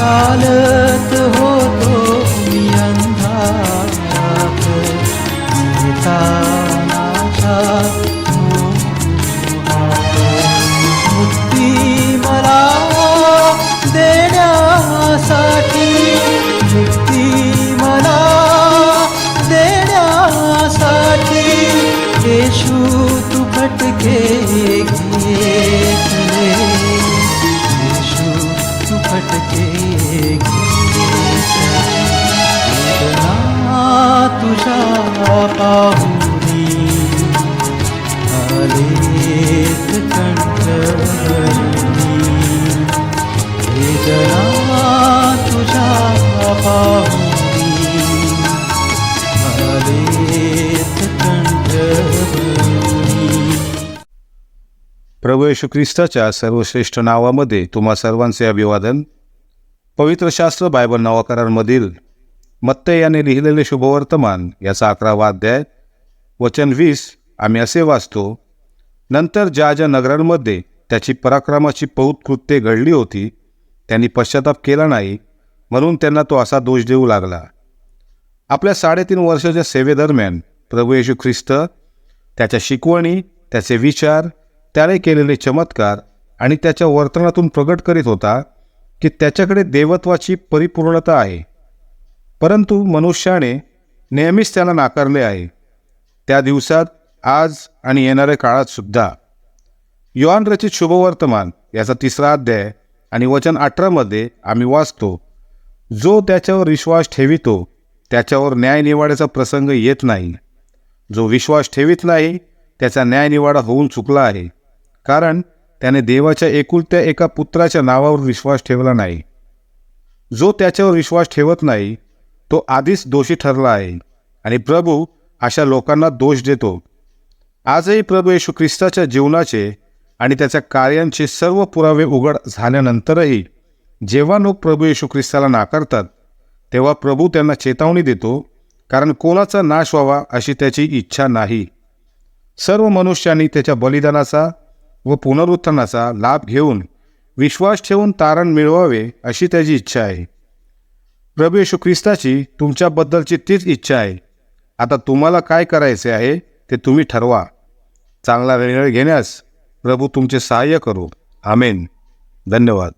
चालत होतो मी अंधारात मुक्ती मला देण्यासाठी मुक्ती मला देण्यासाठी येशू तू फटके घे पाहुनी आलेत वेदना तुझा पाहुनी आलेत प्रभू येशू ख्रिस्ताच्या सर्वश्रेष्ठ नावामध्ये तुम्हा सर्वांचे अभिवादन. पवित्र शास्त्र बायबल नावाकारांमधील मत्ते याने लिहिलेले शुभवर्तमान याचा अकरावा अध्याय वचन वीस आम्ही असे वाचतो नंतर ज्या ज्या नगरांमध्ये त्याची पराक्रमाची पौत कृत्ये घडली होती त्यांनी पश्चाताप केला नाही म्हणून त्यांना तो असा दोष देऊ लागला. आपल्या साडेतीन वर्षाच्या सेवेदरम्यान प्रभू येशू ख्रिस्त त्याच्या शिकवणी त्याचे विचार त्याने केलेले चमत्कार आणि त्याच्या वर्तनातून प्रगट करीत होता की त्याच्याकडे देवत्वाची परिपूर्णता आहे. परंतु मनुष्याने नेहमीच त्याला नाकारले आहे. त्या दिवसात आज आणि येणाऱ्या काळात सुद्धा. योहान रचित शुभवर्तमान याचा तिसरा अध्याय आणि वचन अठरामध्ये आम्ही वाचतो जो त्याच्यावर विश्वास ठेवितो त्याच्यावर न्यायनिवाड्याचा प्रसंग येत नाही. जो विश्वास ठेवित नाही त्याचा न्यायनिवाडा होऊन चुकला आहे. कारण त्याने देवाच्या एकुलत्या एका पुत्राच्या नावावर विश्वास ठेवला नाही. जो त्याच्यावर विश्वास ठेवत नाही तो आधीच दोषी ठरला आहे. आणि प्रभू अशा लोकांना दोष देतो. आजही प्रभू येशू ख्रिस्ताच्या जीवनाचे आणि त्याच्या कार्यांचे सर्व पुरावे उघड झाल्यानंतरही जेव्हा लोक प्रभू येशू ख्रिस्ताला नाकारतात तेव्हा प्रभू त्यांना चेतावणी देतो कारण कोणाचा नाश व्हावा अशी त्याची इच्छा नाही. सर्व मनुष्यांनी त्याच्या बलिदानाचा व पुनरुत्थानाचा लाभ घेऊन विश्वास ठेवून तारण मिळवावे अशी त्याची इच्छा आहे. प्रभू येशू ख्रिस्ताची तुमच्याबद्दलची तीच इच्छा आहे. आता तुम्हाला काय करायचे आहे ते तुम्ही ठरवा. चांगला निर्णय घेण्यास प्रभू तुमचे सहाय्य करू. आमेन. धन्यवाद.